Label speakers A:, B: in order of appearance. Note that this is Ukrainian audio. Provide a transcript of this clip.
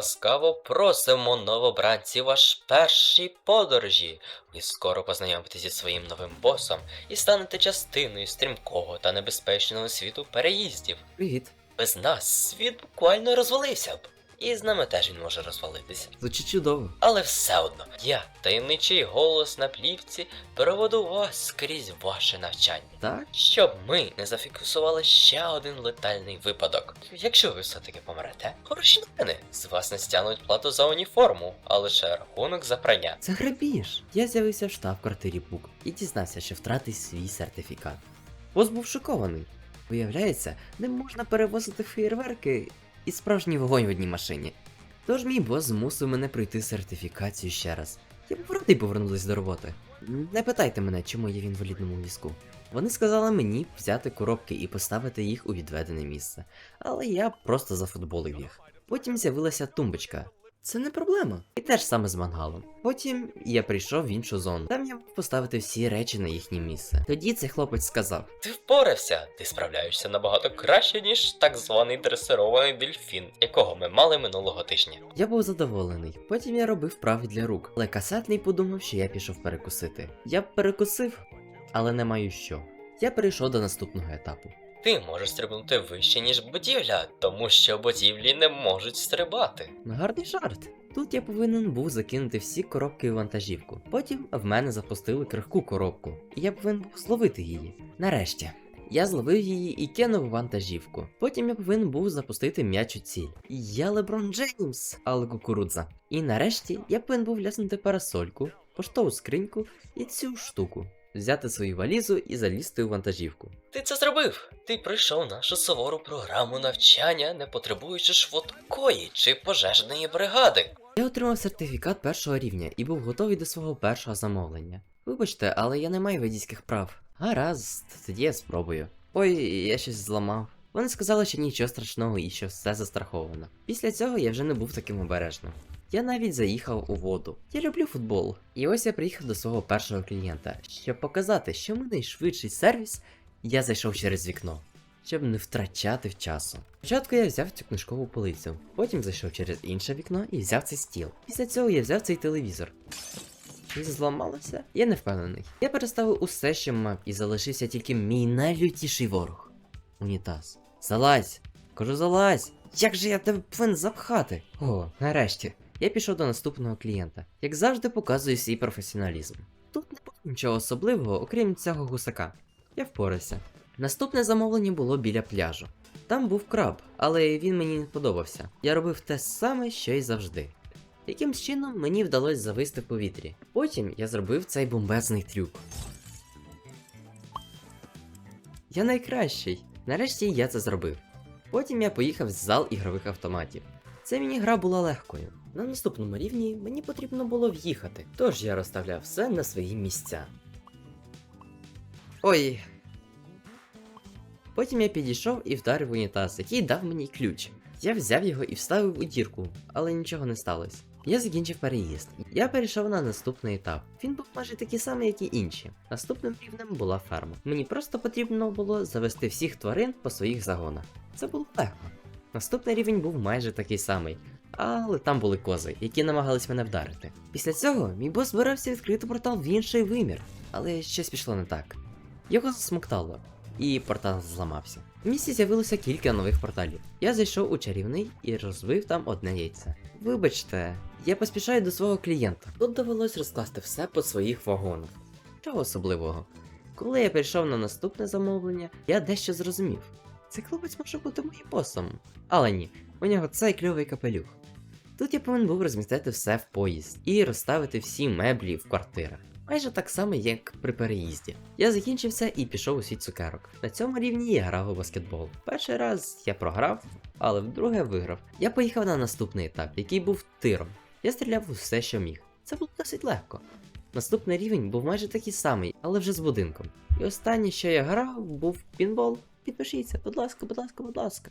A: ласкаво просимо новобранці ваш першій подорожі. Ви скоро познайомитеся зі своїм новим босом і станете частиною стрімкого та небезпечного світу переїздів.
B: Привіт.
A: Без нас світ буквально розвалився б. І з нами теж він може розвалитися.
B: Звучить чудово.
A: Але все одно, я, таємничий голос на плівці, переведу вас скрізь ваше навчання.
B: Так?
A: Щоб ми не зафіксували ще один летальний випадок. Якщо ви все-таки помрете, хороші новини. З вас не стягнуть плату за уніформу, а лише рахунок за прання.
B: Це грабіж. Я з'явився в штаб-квартирі Бук і дізнався, що втратив свій сертифікат. Бос був шокований. Виявляється, не можна перевозити феєрверки і справжній вогонь в одній машині. Тож мій бос змусив мене пройти сертифікацію ще раз. Я б радий повернулись до роботи. Не питайте мене, чому я в інвалідному візку. Вони сказали мені взяти коробки і поставити їх у відведене місце, але я просто зафутболив їх. Потім з'явилася тумбочка. Це не проблема. І теж саме з мангалом. Потім я прийшов в іншу зону. Там я мав поставити всі речі на їхнє місце. Тоді цей хлопець сказав:
A: Ти впорався, ти справляєшся набагато краще, ніж так званий дресирований дельфін, якого ми мали минулого тижня.
B: Я був задоволений. Потім я робив вправи для рук, але касетний подумав, що я пішов перекусити. Я перекусив, але не маю що. Я перейшов до наступного етапу.
A: Ти можеш стрибнути вище, ніж будівля, тому що будівлі не можуть стрибати.
B: Гарний жарт. Тут я повинен був закинути всі коробки у вантажівку. Потім в мене запустили крихку коробку, і я повинен був зловити її. Нарешті. Я зловив її і кинув вантажівку. Потім я повинен був запустити м'яч у ціль. Я Леброн Джеймс, але кукурудза. І нарешті я повинен був ляснути парасольку, поштову скриньку і цю штуку. Взяти свою валізу і залізти у вантажівку.
A: Ти це зробив. Ти пройшов нашу сувору програму навчання, не потребуючи швидкої чи пожежної бригади.
B: Я отримав сертифікат першого рівня і був готовий до свого першого замовлення. Вибачте, але я не маю водійських прав. Гаразд, тоді я спробую. Ой, я щось зламав. Вони сказали, що нічого страшного і що все застраховано. Після цього я вже не був таким обережним. Я навіть заїхав у воду. Я люблю футбол. І ось я приїхав до свого першого клієнта. Щоб показати, що ми найшвидший сервіс, я зайшов через вікно, щоб не втрачати часу. Спочатку я взяв цю книжкову полицю, потім зайшов через інше вікно і взяв цей стіл. Після цього я взяв цей телевізор. Чи зламалося? Я не впевнений. Я переставив усе, що мав, і залишився тільки мій найлютіший ворог. Унітаз. Залазь! Кажу, залазь! Як же я тебе повинен запхати? О, нарешті. Я пішов до наступного клієнта. Як завжди, показую свій професіоналізм. Тут не було нічого особливого, окрім цього гусака. Я впорався. Наступне замовлення було біля пляжу. Там був краб, але він мені не подобався. Я робив те саме, що й завжди. Якимсь чином мені вдалося зависти в повітрі. Потім я зробив цей бомбезний трюк. Я найкращий. Нарешті я це зробив. Потім я поїхав в зал ігрових автоматів. Ця міні-гра була легкою. На наступному рівні мені потрібно було в'їхати, тож я розставляв все на свої місця. Ой. Потім я підійшов і вдарив унітаз, який дав мені ключ. Я взяв його і вставив у дірку, але нічого не сталося. Я закінчив переїзд. Я перейшов на наступний етап. Він був майже такий самий, як і інші. Наступним рівнем була ферма. Мені просто потрібно було завести всіх тварин по своїх загонах. Це було легко. Наступний рівень був майже такий самий, але там були кози, які намагались мене вдарити. Після цього мій бос збирався відкрити портал в інший вимір, але щось пішло не так. Його засмоктало, і портал зламався. В місті з'явилося кілька нових порталів. Я зайшов у чарівний і розбив там одне яйце. Вибачте, я поспішаю до свого клієнта. Тут довелось розкласти все по своїх вагонах. Чого особливого? Коли я прийшов на наступне замовлення, я дещо зрозумів. Цей хлопець може бути моїм босом. Але ні, у нього цей кльовий капелюх. Тут я повинен був розмістити все в поїзд і розставити всі меблі в квартирах. Майже так само, як при переїзді. Я закінчив все і пішов у світ цукерок. На цьому рівні я грав у баскетбол. Перший раз я програв, але вдруге виграв. Я поїхав на наступний етап, який був тиром. Я стріляв у все, що міг. Це було досить легко. Наступний рівень був майже такий самий, але вже з будинком. І останнє, що я грав, був пінбол. Підпишіться, будь ласка, будь ласка, будь ласка.